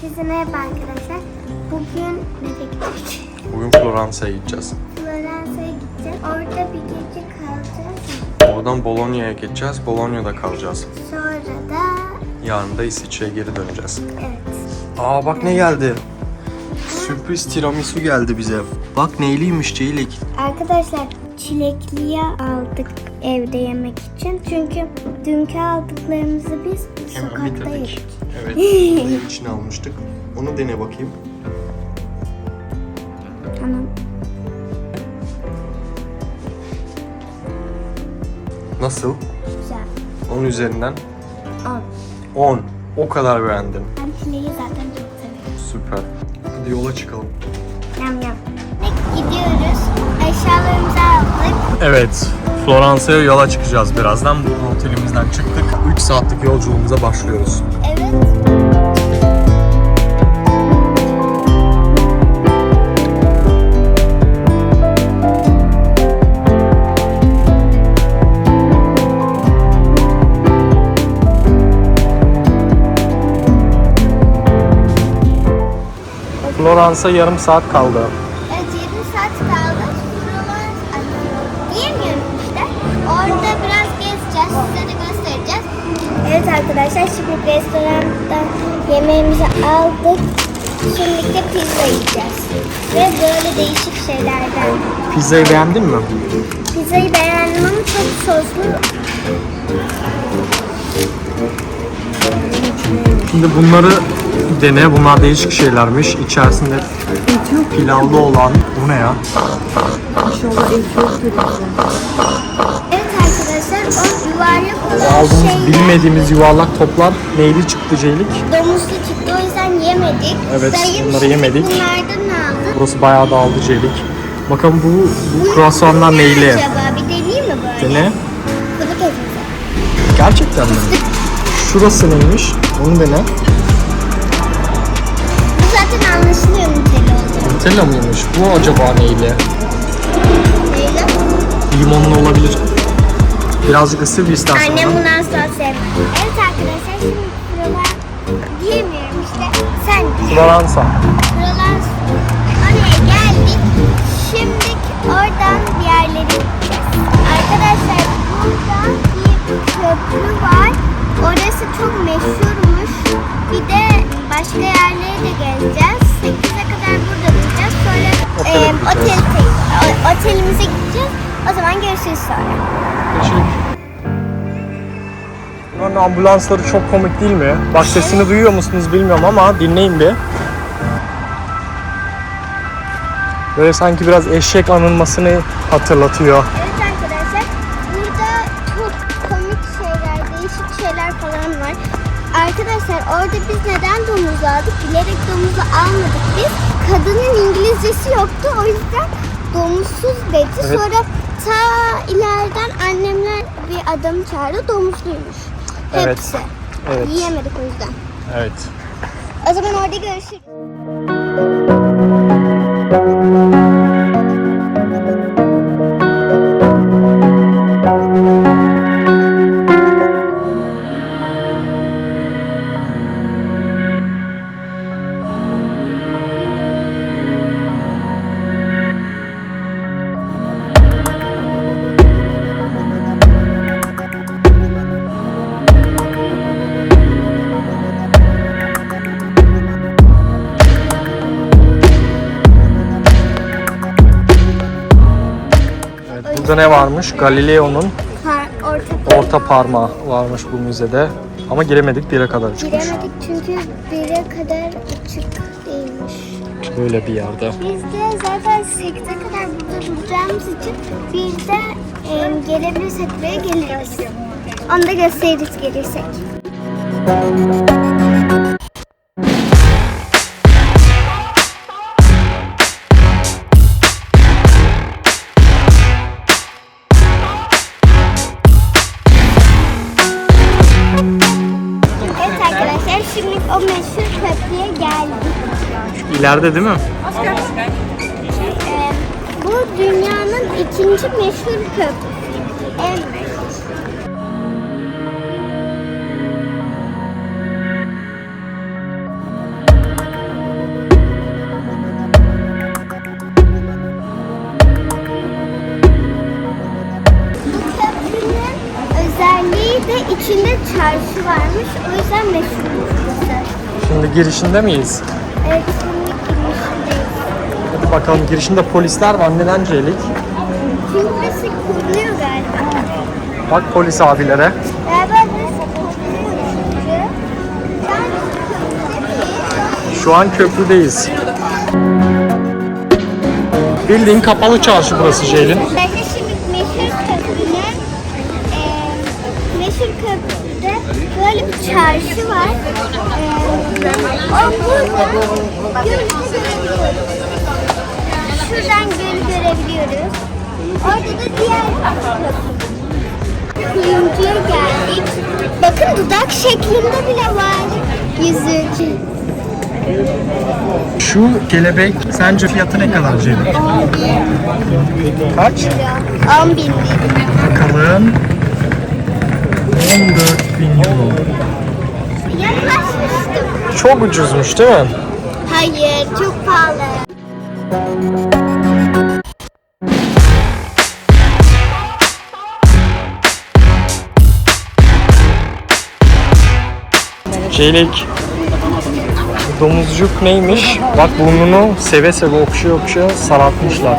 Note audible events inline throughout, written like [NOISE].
Herkese merhaba arkadaşlar. Bugün nereye gittik? Bugün Floransa'ya gideceğiz. Floransa'ya gideceğiz. Orada bir gece kalacağız. Oradan Bologna'ya geçeceğiz. Bologna'da kalacağız. Sonra da Yarın da İsviçre'ye geri döneceğiz. evet. Aa bak ne geldi. Sürpriz tiramisu geldi bize. Bak neyliymiş Ceylek. Arkadaşlar çilekliye aldık evde yemek için. Çünkü dünkü aldıklarımızı biz sokakta yedik. Evet. [LAUGHS] Onun için almıştık. Onu dene bakayım. Tamam. Nasıl? Güzel. 10 üzerinden Al. 10. O kadar beğendim. Ben çileği zaten çok seviyorum. Süper. Hadi yola çıkalım. Yam yam. Gidiyoruz. Eşyalarımızı aldık. Evet. Floransa'ya yola çıkacağız birazdan. Bu otelimizden çıktık. 3 saatlik yolculuğumuza başlıyoruz. Floransa yarım saat kaldı. Evet 20 saat kaldı. Ay, diyemiyorum işte. Orada biraz gezeceğiz. Size de göstereceğiz. Evet arkadaşlar şimdi restorandan yemeğimizi aldık. Şimdi de pizza yiyeceğiz. Ve böyle değişik şeylerden. Pizzayı beğendin mi? Pizzayı beğendim ama çok soslu. Şimdi bunları dene. Bunlar değişik şeylermiş. İçerisinde pilavlı olan. Bu ne ya? Evet arkadaşlar o yuvarlak olan Aldığımız şeyler bilmediğimiz yuvarlak toplar neyli çıktı Ceylik? domuzlu çıktı o yüzden yemedik. Evet, Dayım bunları yemedik. Bunlardan aldı. Burası bayağı dağıldı Ceylik. Bakın bu, bu kruvasanlar Ne neyli? acaba? Bir deneyeyim mi böyle? Dene. Kılık ezmesi. Gerçekten mi? [LAUGHS] Şurası neymiş? Onu dene. Zaten anlaşılıyor Nutella olduğu. Nutella mıymış? Bu acaba neyli? Neyle? Limonlu olabilir. Birazcık ısır bir istersen. Annem bunu asla sevmez. Evet arkadaşlar şimdi buralar diyemiyorum işte. Sen. Floransa. Görüşürüz sonra. Buranın ambulansları çok komik değil mi? Bak sesini duyuyor musunuz bilmiyorum ama dinleyin bir. Böyle sanki biraz eşek anılmasını hatırlatıyor. Evet arkadaşlar burada çok komik şeyler, değişik şeyler falan var. Arkadaşlar orada biz neden domuz aldık? Bilerek domuzu almadık biz. Kadının İngilizcesi yoktu o yüzden domuzsuz dedi. Evet. Sonra ta ileriden annemler bir adam çağırdı domuzluymuş. Evet. Hepsi. Evet. Yiyemedik o yüzden. Evet. O zaman orada görüşürüz. Burada ne varmış? Galileo'nun orta orta parmağı varmış bu müzede. Ama giremedik bire kadar çıkmış. Giremedik çünkü bire kadar açık değilmiş. Böyle bir yerde. Biz de zaten 8'e kadar burada duracağımız için biz de e, gelebilirsek buraya geliriz. Onu da gösteririz gelirsek. İleride değil mi? Oscar. Ee, bu dünyanın ikinci meşhur köprüsü. En İçinde çarşı varmış. O yüzden meşhur burası. Şimdi girişinde miyiz? Evet. Hadi bakalım girişinde polisler var. Neden Celik? Burası kuruluyor galiba. Bak polis abilere. Galiba burası kuruluyor çünkü. Ben köprüde Şu an köprüdeyiz. Bildiğin kapalı çarşı burası Ceylin. Arkadaşlar şimdi meşhur köprünün e, meşhur köprüde böyle bir çarşı var. E, o burada görebiliyoruz. Şuradan gölü görebiliyoruz. Orada da diğer. Kuyumcuya geldik. Bakın dudak şeklinde bile var yüzük. Şu kelebek sence fiyatı ne kadar Ceylin? 10 bin Kaç? lira. 10 bin lira. Bakalım. 14 bin euro. Yaklaşmıştım. Çok ucuzmuş değil mi? Hayır, çok pahalı. Çelik. Domuzcuk neymiş? Bak burnunu seve seve okşuya okşuya sarartmışlar.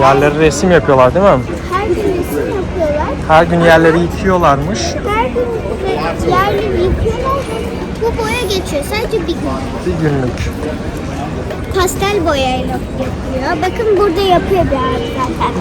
Yerleri resim yapıyorlar değil mi? Her gün resim yapıyorlar. Her gün yerleri yıkıyorlarmış. Her gün yerleri yıkıyorlar. Bu boya geçiyor sadece bir gün. Bir günlük. Pastel boyayla yapıyor. Bakın burada yapıyor bir abi zaten.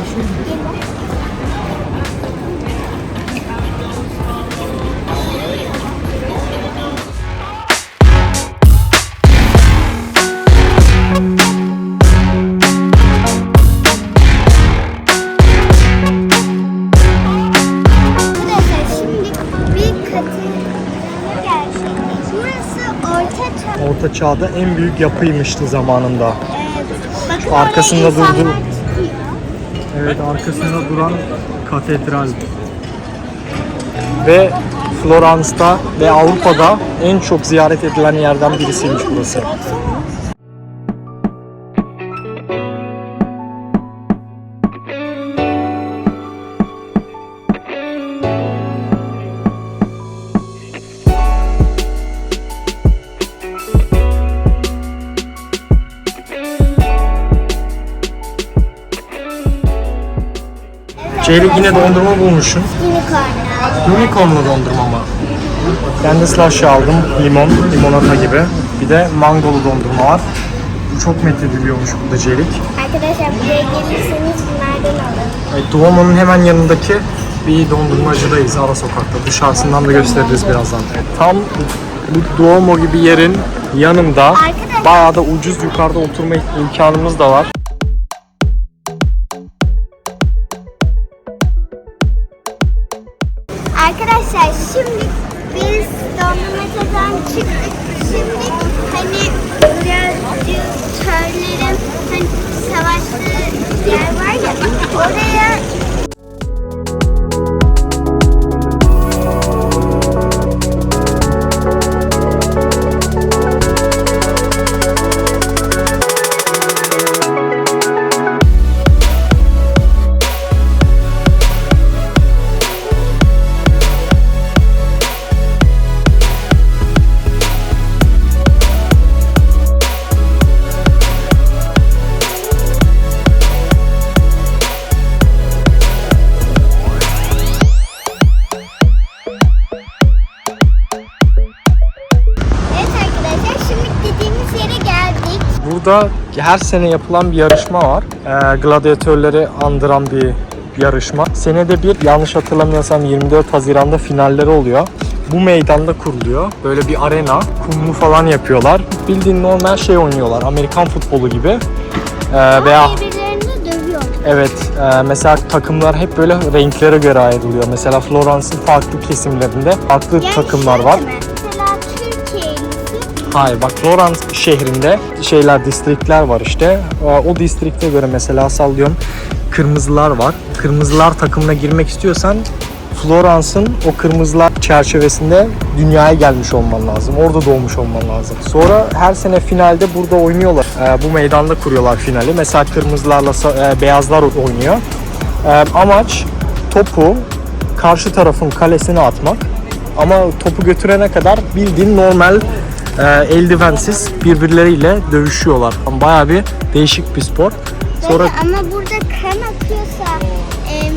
Orta çağda en büyük yapıymıştı zamanında. Evet. Bakın Arkasında durdu. Evet arkasında duran katedral. Ve Florans'ta ve Avrupa'da en çok ziyaret edilen yerden birisiymiş burası. Ceylin yine dondurma bulmuşsun. Unicorn. Unicornlu dondurma mı? Ben de slush'ı aldım. Limon, limonata gibi. Bir de mangolu dondurma var. Bu çok methediliyormuş burada Celik. Arkadaşlar buraya gelirseniz bunlardan alın. Evet, Duomo'nun hemen yanındaki bir dondurmacıdayız ara sokakta. Dışarısından da gösteririz birazdan. Tam bu Duomo gibi yerin yanında bayağı da ucuz yukarıda oturma imkanımız da var. Burada her sene yapılan bir yarışma var. Ee, gladyatörleri andıran bir yarışma. Senede bir yanlış hatırlamıyorsam 24 Haziran'da finalleri oluyor. Bu meydanda kuruluyor. Böyle bir arena, kumlu falan yapıyorlar. Bildiğin normal şey oynuyorlar. Amerikan futbolu gibi. Ee, veya evet e, mesela takımlar hep böyle renklere göre ayrılıyor. Mesela Florence'ın farklı kesimlerinde farklı Yani takımlar şöyle var. mi? Hayır bak Florence şehrinde şeyler distrikler var işte. O distrikte göre mesela sallıyorum kırmızılar var. Kırmızılar takımına girmek istiyorsan Florence'ın o kırmızılar çerçevesinde dünyaya gelmiş olman lazım. Orada doğmuş olman lazım. Sonra her sene finalde burada oynuyorlar. Ee, bu meydanda kuruyorlar finali. Mesela kırmızılarla e, beyazlar oynuyor. Ee, amaç topu karşı tarafın kalesine atmak. Ama topu götürene kadar bildiğin normal e, eldivensiz birbirleriyle dövüşüyorlar. Bayağı bir değişik bir spor. Sonra Böyle ama burada kan akıyorsa em,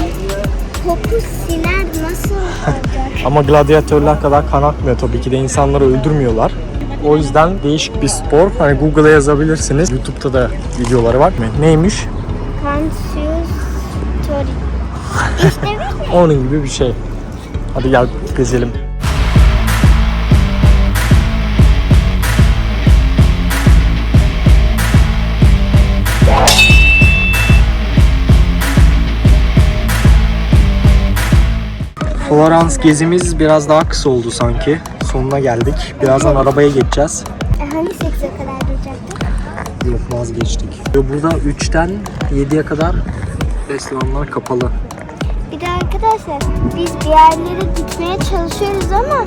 topu siner nasıl olacak? [LAUGHS] ama gladyatörler kadar kan akmıyor tabii ki de insanları öldürmüyorlar. O yüzden değişik bir spor. Hani Google'a yazabilirsiniz. YouTube'da da videoları var mı? Neymiş? Pansius tori. [LAUGHS] İşte. Onun gibi bir şey. Hadi gel gezelim. Florence gezimiz biraz daha kısa oldu sanki. Sonuna geldik. Birazdan arabaya geçeceğiz. E, Hani 8'e kadar duracaktı? Yok vazgeçtik. Burada 3'ten 7'ye kadar restoranlar kapalı. Bir de arkadaşlar biz bir yerlere gitmeye çalışıyoruz ama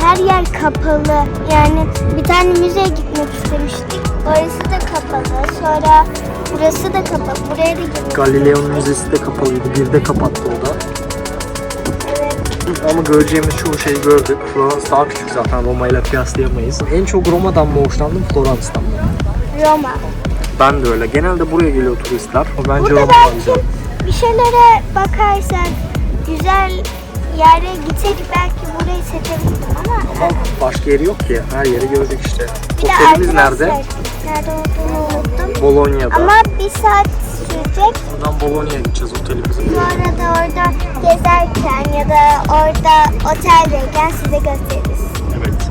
her yer kapalı. Yani bir tane müzeye gitmek istemiştik. Orası da kapalı. Sonra burası da kapalı. Buraya da gitmek Galileo Müzesi de kapalıydı. Bir de kapattı o da. Ama göreceğimiz çoğu şeyi gördük. Florence daha küçük zaten Roma ile kıyaslayamayız. En çok Roma'dan mı hoşlandım, Florence'dan mı? Roma. Ben de öyle. Genelde buraya geliyor turistler. O bence Burada Roma daha belki güzel. bir şeylere bakarsak güzel yere gitseydik belki burayı seçebilirdim ama Ama başka yeri yok ki. Her yeri gördük işte. bir de Otelimiz arkadaşlar, nerede? Nerede olduğunu unuttum. Bolonya'da. Ama bir saat sürecek. Buradan Bolonya'ya gideceğiz otelimize. Sonra da orada gezerken ya da orada oteldeyken size gösteririz. Evet.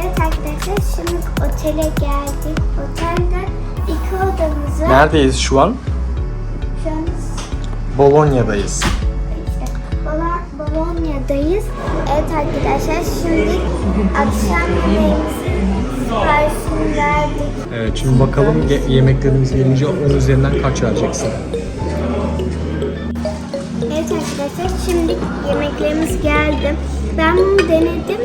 Evet arkadaşlar şimdi otele geldik. Otelde iki odamızı Neredeyiz şu an? şu an Bolonya'dayız. Bolonya'dayız. Evet arkadaşlar şimdi akşam yemeğimizin siparişini verdik. Evet şimdi bakalım ye- yemeklerimiz gelince 10 üzerinden kaç vereceksin? Evet arkadaşlar şimdi yemeklerimiz geldi. Ben bunu denedim.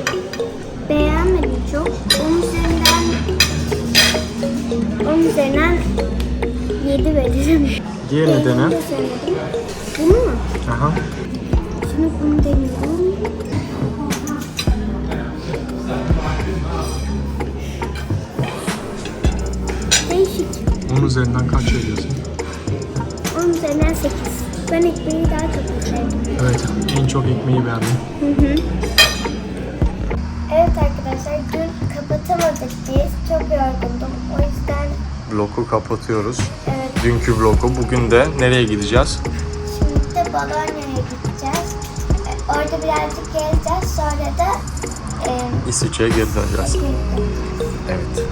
Beğenmedim çok. Onun üzerinden onun üzerinden 7 veririm. Diğerini Diğerini dene. de sevmedim. Bunu mu? Aha. Şimdi bunu deniyorum. üzerinden kaç veriyorsun? 10 üzerinden 8. Ben ekmeği daha çok beğendim. Evet, en çok ekmeği beğendim. Evet arkadaşlar, dün kapatamadık biz. Çok yorgundum. O yüzden... Bloku kapatıyoruz. Evet. Dünkü bloku. Bugün de nereye gideceğiz? Şimdi de Bologna'ya gideceğiz. E, orada birazcık gezeceğiz. Sonra da... E... İsviçre'ye geri döneceğiz. Evet.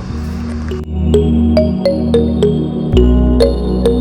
Thank. thank you